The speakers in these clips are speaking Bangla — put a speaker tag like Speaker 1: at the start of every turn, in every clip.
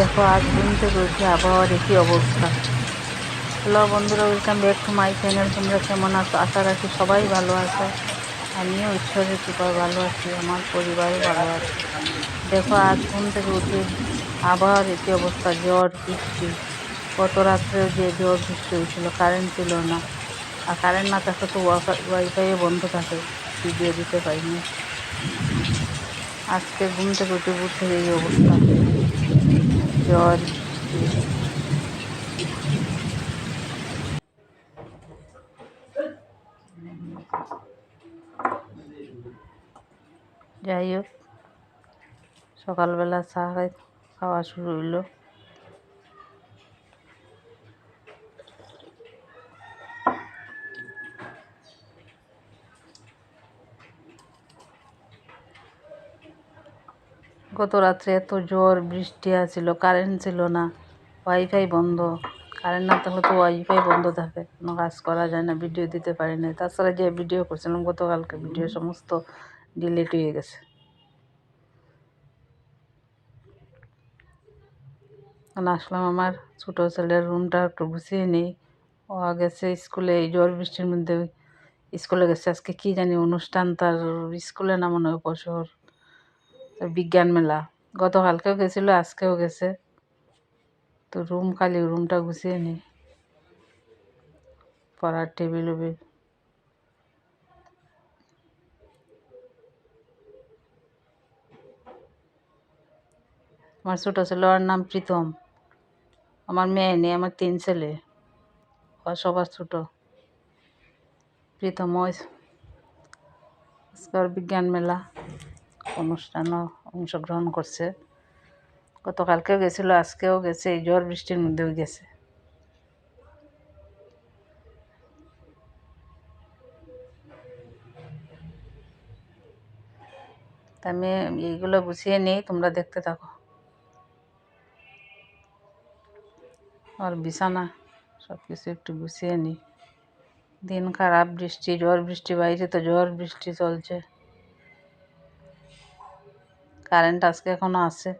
Speaker 1: দেখো, আজ থেকে উঠে আবহাওয়ার একই অবস্থা। হ্যালো বন্ধুরা welcome back to my channel তোমরা কেমন আছো? আশা রাখি সবাই ভালো আছো। আমিও ঈশ্বরের কৃপায় ভালো আছি, আমার পরিবারও ভালো আছে। দেখো, আজ ঘুম থেকে উঠে আবহাওয়ার একই অবস্থা, জ্বর, বৃষ্টি। গত রাত্রেও যে জ্বর, বৃষ্টি হয়েছিল কারেন্ট ছিল না। আর কারেন্ট না থাকলে তো ওয়াইফাইও বন্ধ থাকে ভিডিও দিতে পারিনি। আজকে ঘুম থেকে উঠে উঠে এই অবস্থা। জ্বর যাই হোক সকালবেলা চা খাওয়া শুরু হইল। গত রাত্রে এত জ্বর, বৃষ্টি আছিল কারেন্ট ছিল না ওয়াইফাই বন্ধ। কারেন্ট না থাকলে তো ওয়াইফাই বন্ধ থাকে, কোনো কাজ করা যায় না ভিডিও দিতে পারি না তাছাড়া যে ভিডিও করছিলাম, গতকালকে ভিডিও সমস্ত ডিলিট হয়ে গেছে। আসলাম আমার ছোটো ছেলের রুমটা একটু গুছিয়ে নিই। ও গেছে স্কুলে, এই জ্বর, বৃষ্টির মধ্যে স্কুলে গেছে। আজকে কী জানি অনুষ্ঠান, তার স্কুলে না মনে হয় উপশহর বিজ্ঞান মেলা। গতকালকেও গেছিল, আজকেও গেছে। তো রুম খালি, রুমটা গুছিয়ে নিই পড়ার টেবিল উবিল আমার ছোটো ছেলে, ওর নাম প্রীতম। আমার মেয়ে নেই, আমার তিন ছেলে। ও সবার ছোটো। প্রীতম, ওই বিজ্ঞান মেলা। অনুষ্ঠানও অংশগ্রহণ করছে। গতকালকেও গেছিল, আজকেও গেছে, এই ঝড় বৃষ্টির মধ্যেও গেছে। আমি এইগুলো গুছিয়ে নিই, তোমরা দেখতে থাকো। আর বিছানা সব কিছু একটু গুছিয়ে নিই। দিন খারাপ, বৃষ্টি ঝড় বৃষ্টি, বাইরে তো ঝড় বৃষ্টি চলছে। কারেন্ট আজকে এখনও আছে।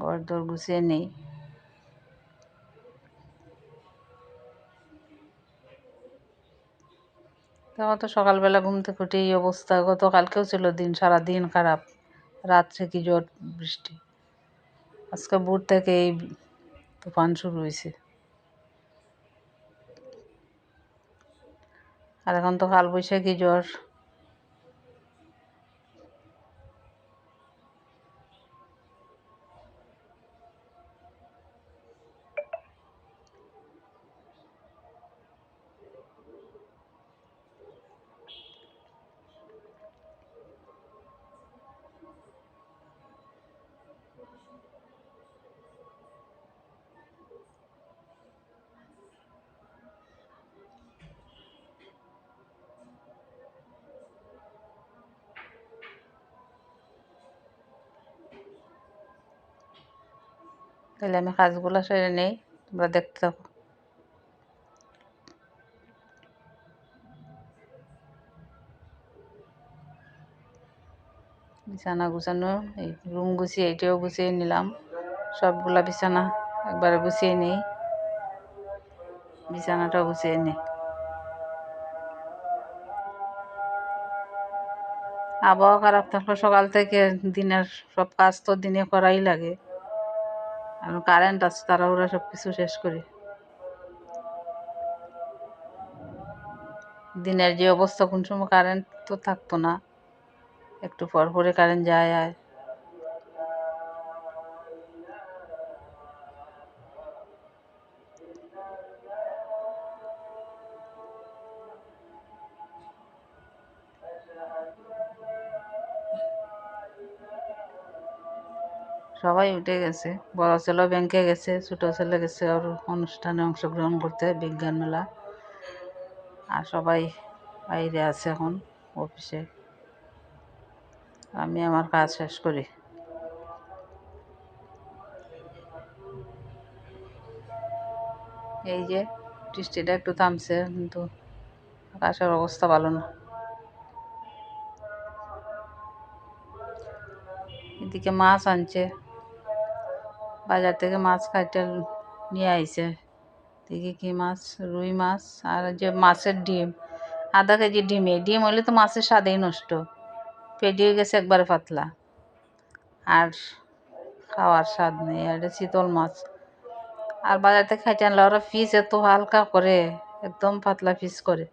Speaker 1: ঘর দর গুছিয়ে নেই। দেখো তো সকালবেলা ঘুম থেকে উঠে এই অবস্থা। গতকালকেও ছিল দিন সারা দিন খারাপ। রাত্রে কি ঝড় বৃষ্টি। আজকে ভোর থেকে এই তুফান শুরু হয়েছে আর এখন তো কালবৈশাখী জ্বর। তাহলে আমি কাজগুলো সেরে নেই, তোমরা দেখতে থাকো। বিছানা গুছানো, এই রুম গুছিয়ে, এটাও গুছিয়ে নিলাম। সবগুলা বিছানা একবারে গুছিয়ে নিই। বিছানাটাও গুছিয়ে নিই আবহাওয়া খারাপ থাকলে সকাল থেকে দিনের সব কাজ তো দিনে করাই লাগে। আর কারেন্ট আছে তারা ওরা সব কিছু শেষ করি। দিনের যে অবস্থা কোন সময় কারেন্ট তো থাকতো না, একটু পর পরে কারেন্ট যায়, আয়। সবাই উঠে গেছে। বড় ছেলে ব্যাংকে গেছে, ছোট ছেলে গেছে ওর অনুষ্ঠানে অংশগ্রহণ করতে, বিজ্ঞান মেলা। আর সবাই বাইরে আছে এখন অফিসে আমি আমার কাজ শেষ করি। এই যে বৃষ্টিটা একটু থামছে, কিন্তু আকাশের অবস্থা ভালো না। এদিকে মাছ আনছে। বাজার থেকে মাছ কাটে নিয়ে আইছে। দেখি কি মাছ, রুই মাছ আর যে মাছের ডিম। আধা কেজি ডিমে ডিম হইলে তো মাছের স্বাদেই নষ্ট। পেটিয়ে গেছে একবারে পাতলা। আর খাওয়ার স্বাদ নেই, আর শীতল মাছ। আর বাজার থেকে খাইতে আনলে ওরা পিস এত হালকা করে, একদম পাতলা পিস করে।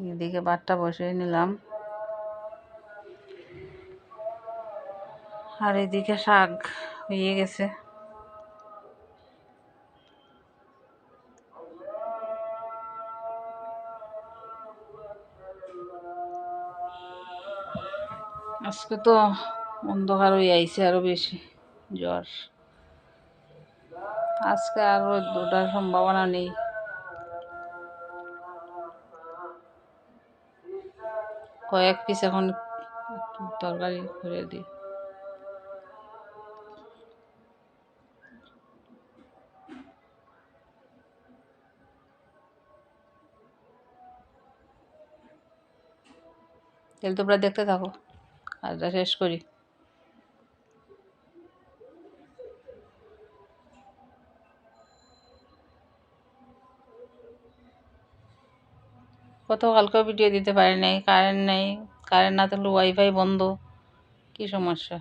Speaker 1: এদিকে বাটটা বসিয়ে নিলাম। আর এদিকে শাক হয়ে গেছে। আজকে তো অন্ধকার হয়ে আইছে আরও বেশি জ্বর। আজকে আর ওঠার সম্ভাবনা নেই। কয়েক পিস এখন তরকারি করে দিই। তাহলে তোমরা দেখতে থাকো। কাজটা শেষ করি। গতকালকেও ভিডিও দিতে পারে নাই কারেন্ট নেই কারেন্ট না থাকলে ওয়াইফাই বন্ধ কী সমস্যা?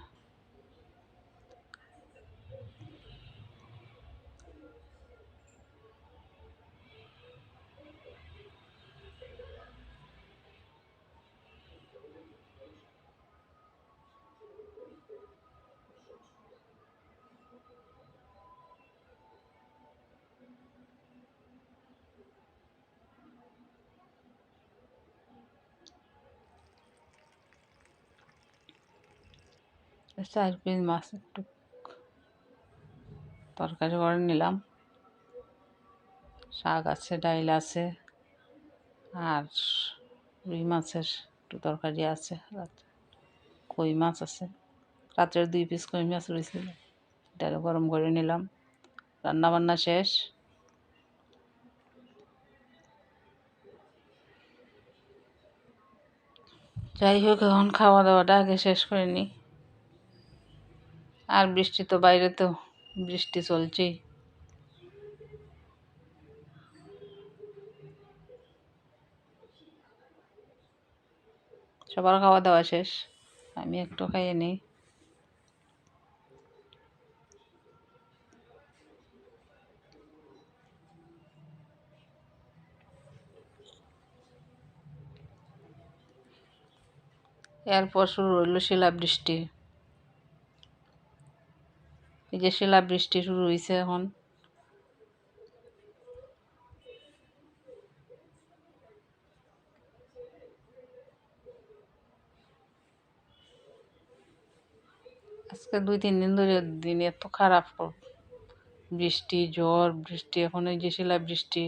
Speaker 1: চার পিস মাছ একটু তরকারি করে নিলাম। শাক আছে, ডাইল আছে, আর রুই মাছের একটু তরকারি আছে রাত্রে কই মাছ আছে। রাত্রের দুই পিস কই মাছ রয়েছিল এটা গরম করে নিলাম। রান্না বান্না শেষ। যাই হোক, এখন খাওয়া দাওয়াটা আগে শেষ করে নিই। আর বৃষ্টি তো বাইরে তো বৃষ্টি চলছেই। সবার খাওয়া দাওয়া শেষ, আমি একটু খাইয়ে নিই। এরপর শুরু হইল শিলাবৃষ্টি। এই যে শিলাবৃষ্টি শুরু হয়েছে এখন। আজকে দুই, তিন দিন ধরে দিন এত খারাপ বৃষ্টি, ঝড়, বৃষ্টি, এখন এই যে শিলা বৃষ্টি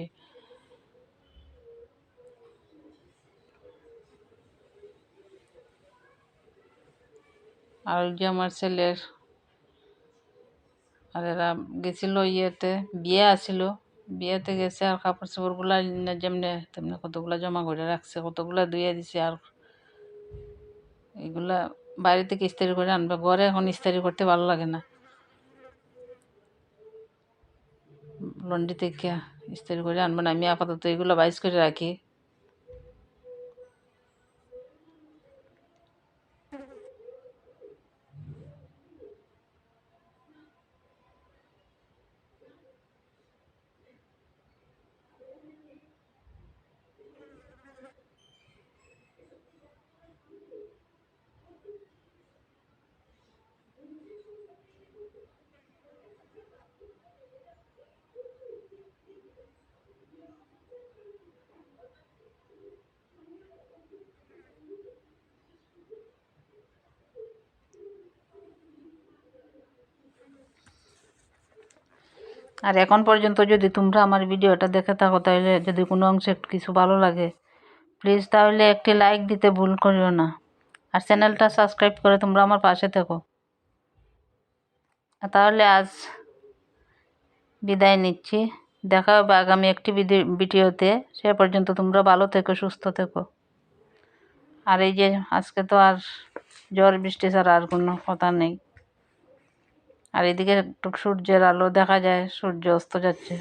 Speaker 1: আর যে আমার ছেলের আর এরা গেছিল ইয়েতে, বিয়ে আসিল বিয়েতে গেছে আর কাপড় চোপড়গুলা যেমনি তেমনি কতগুলা জমা করে রাখছে, কতগুলা ধুয়ে দিছে আর এগুলা বাইরে থেকে ইস্তারি করে আনবে। ঘরে এখন ইস্তারি করতে ভালো লাগে না। লন্ডি থেকে ইস্তারি করে আনব না। আমি আপাতত এগুলো বাইস করে রাখি। আর এখন পর্যন্ত যদি তোমরা আমার ভিডিওটা দেখে থাকো, তাহলে যদি কোনো অংশে কিছু ভালো লাগে প্লিজ তাহলে একটি লাইক দিতে ভুল করিও না। আর চ্যানেলটা সাবস্ক্রাইব করে তোমরা আমার পাশে থেকো। তাহলে আজ বিদায় নিচ্ছি। দেখা হবে আগামী একটি ভিডিওতে। সে পর্যন্ত তোমরা ভালো থেকো, সুস্থ থেকো। আর এই যে আজকে তো আর জ্বর, বৃষ্টি ছাড়া আর কোনো কথা নেই। আর এদিকে একটু সূর্যের আলো দেখা যায় সূর্য অস্ত যাচ্ছে।